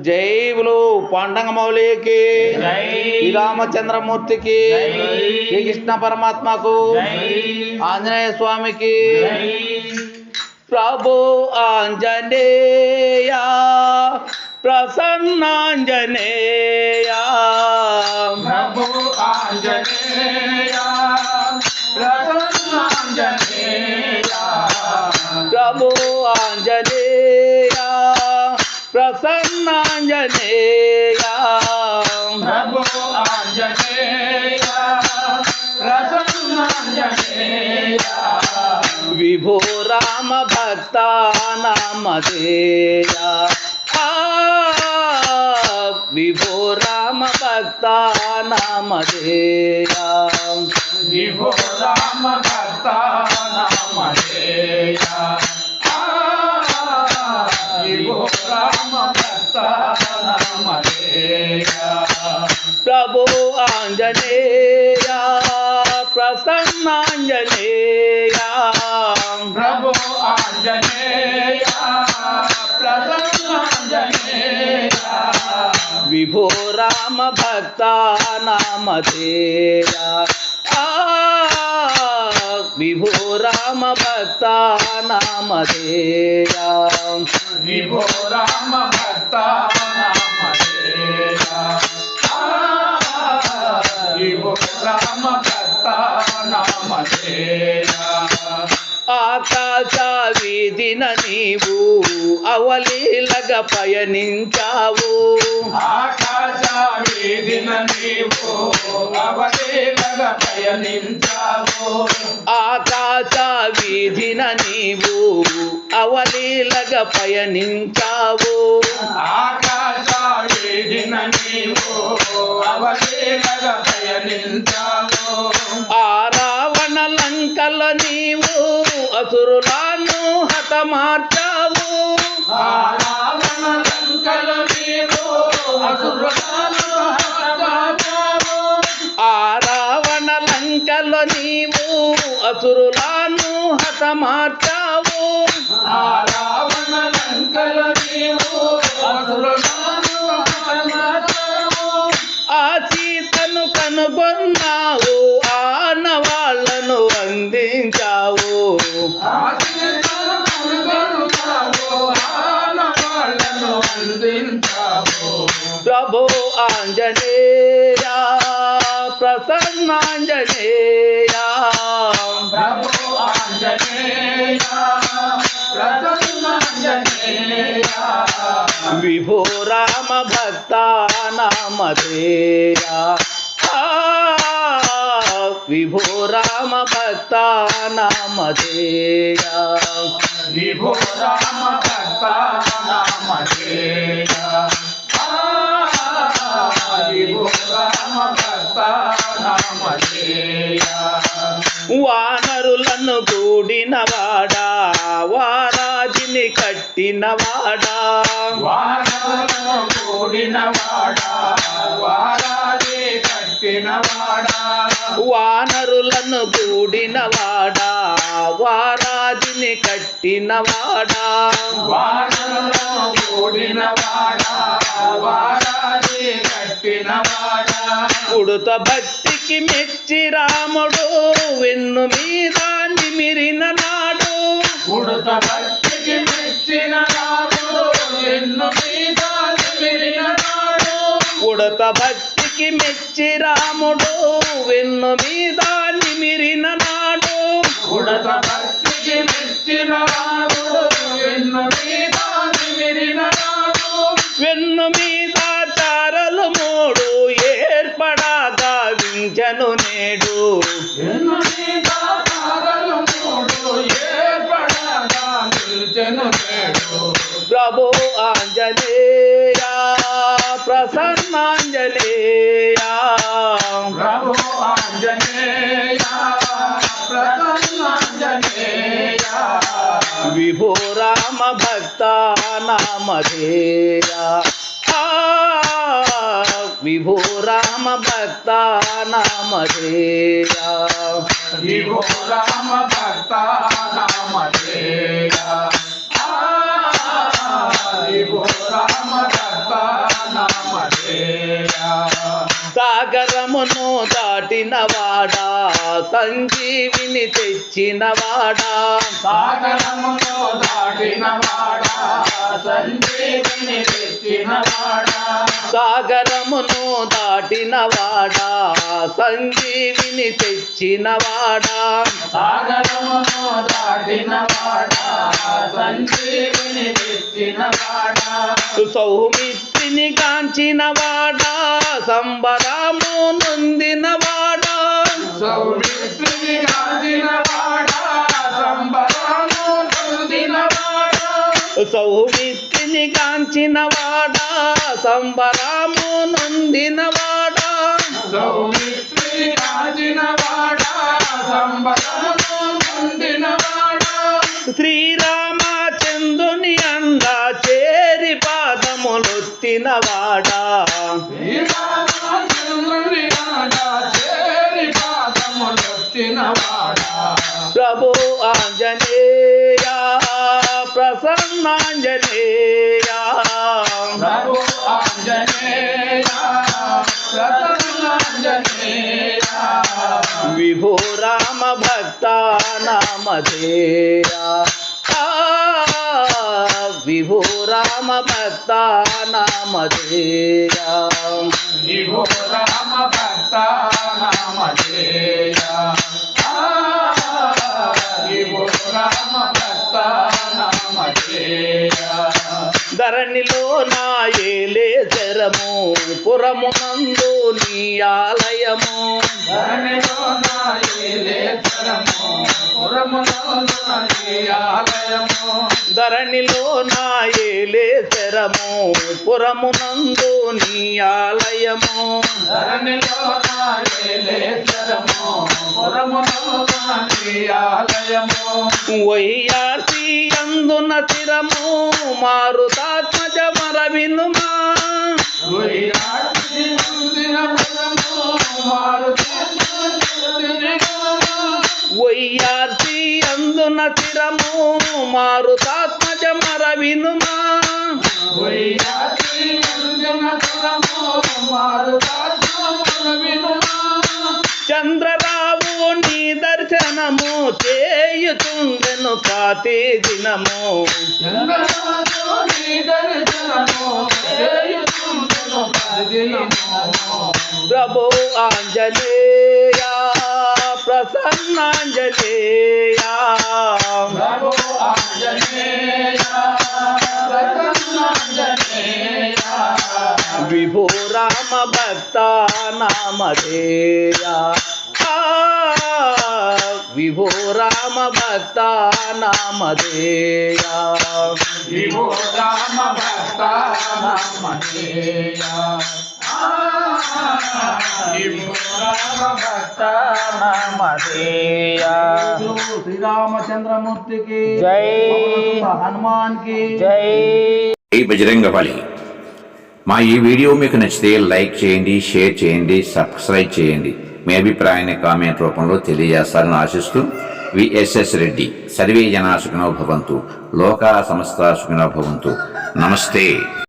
జై బులు పాండంగ మౌలికి జై. శ్రీరామచంద్రమూర్తికి. శ్రీకృష్ణ పరమాత్మకు ఆంజనేయ స్వామికి. ప్రభు ఆంజనేయ ప్రసన్నాంజనేయ. విభో రామ భక్త నామధేయ ఆ, విభో రామ భక్త నామధేయ విభో రామ భక్త నామధేయ విభో రామ భక్త నామధేయ ప్రభు ఆంజనేయ ప్రసన్నాంజనేయ ప్రభు ఆంజనేయ ప్రసన్నాంజనేయ విభో రామ భక్త నామధేయ ఆ, విభో రామ భక్త నామధేయ విభో రామ భక్త నామధేయ విభో రామ భక్త నామధేయ ఆకాశ వీధిన నీవు అవలీలగ పయనించావు. ఆకాశ వీధిన నీవు అవలీలగ పయనించావు. ఆకాశ వీధిన నీవు అవలీలగ పయనించావు. ఆకాశ వీధిన నీవు అవలీలగ పయనించావు. ఆ అసురులను హతమార్చావు. ఆ రావణ లంకలో నీవు అసురులను ప్రభు ఆంజనేయ ప్రసన్నాంజనేయ ప్రభు ఆంజనేయ ప్రసన్నాంజనేయ విభో రామ భక్త నామధేయ ఆ, విభో కట్టినవాడా వానరులను కూడినవాడా వారాది కట్టినవాడా వానరులను కూడినవాడా వారాజిని కట్టినవాడా వానరులను కూడినవాడా కట్టినవాడా ఉడుత భక్తికి మెచ్చి రాముడు వెన్ను మీద నిమిరిన నాడు. ఉడత భక్తికి మెచ్చిన రాముడు ఎన్ను మీద నిమిరిన నాడు ఉడత భక్తికి మెచ్చి రాముడు వెన్ను మీద विभो राम भक्ता नामधेया विभो राम भक्ता नामधेया विभो राम भक्ता नामधेया विभो राम भक्ता नामधेया सागरमुनो दाटिनवा సంజీవిని తెచ్చినవాడా సాగరమును దాటినవాడా సంజీవిని తెచ్చినవాడా సాగరమును దాటినవాడా సంజీవిని తెచ్చినవాడా సాగరమును దాటినవాడా సంజీవిని తెచ్చినవాడా సౌమిత్రిని కాంచినవాడా సంబరాము నొందినవాడా సౌమిత్రిని కాదినవాడా సంబరము నొందినవాడా సౌమిత్రిని కాంచినవాడా సంబరాము నొందినవాడా సౌమిత్రిని కాదినవాడా సంబరము నొందినవాడా శ్రీరామచంద్రుని అంద చేరి పాదములొత్తినవాడా శ్రీరామచంద్రుని అంద చేరి పాదములొచ్చినవాడా ప్రభు ఆంజనేయ ప్రసన్నాంజనేయ ప్రభు ఆంజనేయ ప్రసన్నాంజనేయ విభో రామ భక్త నామధేయ ఆ, విభో రామ భక్త నామధేయ విభో రామ భక్త పురమునందు నీ ఆలయము. ధరణిలో ఆలయము. నా ఏలే శరము పురమునందు నీ ఆలయము. ధరణిలో వయ్యాసి అందున చిరము మారుతాత్మజ మర వినుమా గురియాటి దినములము మారుతి అందున చిరము మారుతాత్మజ మర వినుమా చంద్రరావు నీ దర్శనము దినములము కాతి దినము. చంద్రరావు నీ దర్శనము చేయుచుండెను కాతి దినము ప్రభు ఆంజనేయ ప్రసన్నాంజనేయ. విభో రామ భక్త నామధేయ. విభో రామ భక్త నామధేయ. శ్రీరామచంద్రమూర్తికి జై హనుమాన్కి జై మా ఈ వీడియో మీకు నచ్చితే లైక్ చేయండి షేర్ చేయండి సబ్స్క్రైబ్ చేయండి. మీ అభిప్రాయాన్ని కామెంట్ రూపంలో తెలియజేస్తారని ఆశిస్తూ విఎస్ఎస్ రెడ్డి సర్వే జనా సుఖినో భవంతు లోకా సమస్త సుఖినో భవంతు. నమస్తే.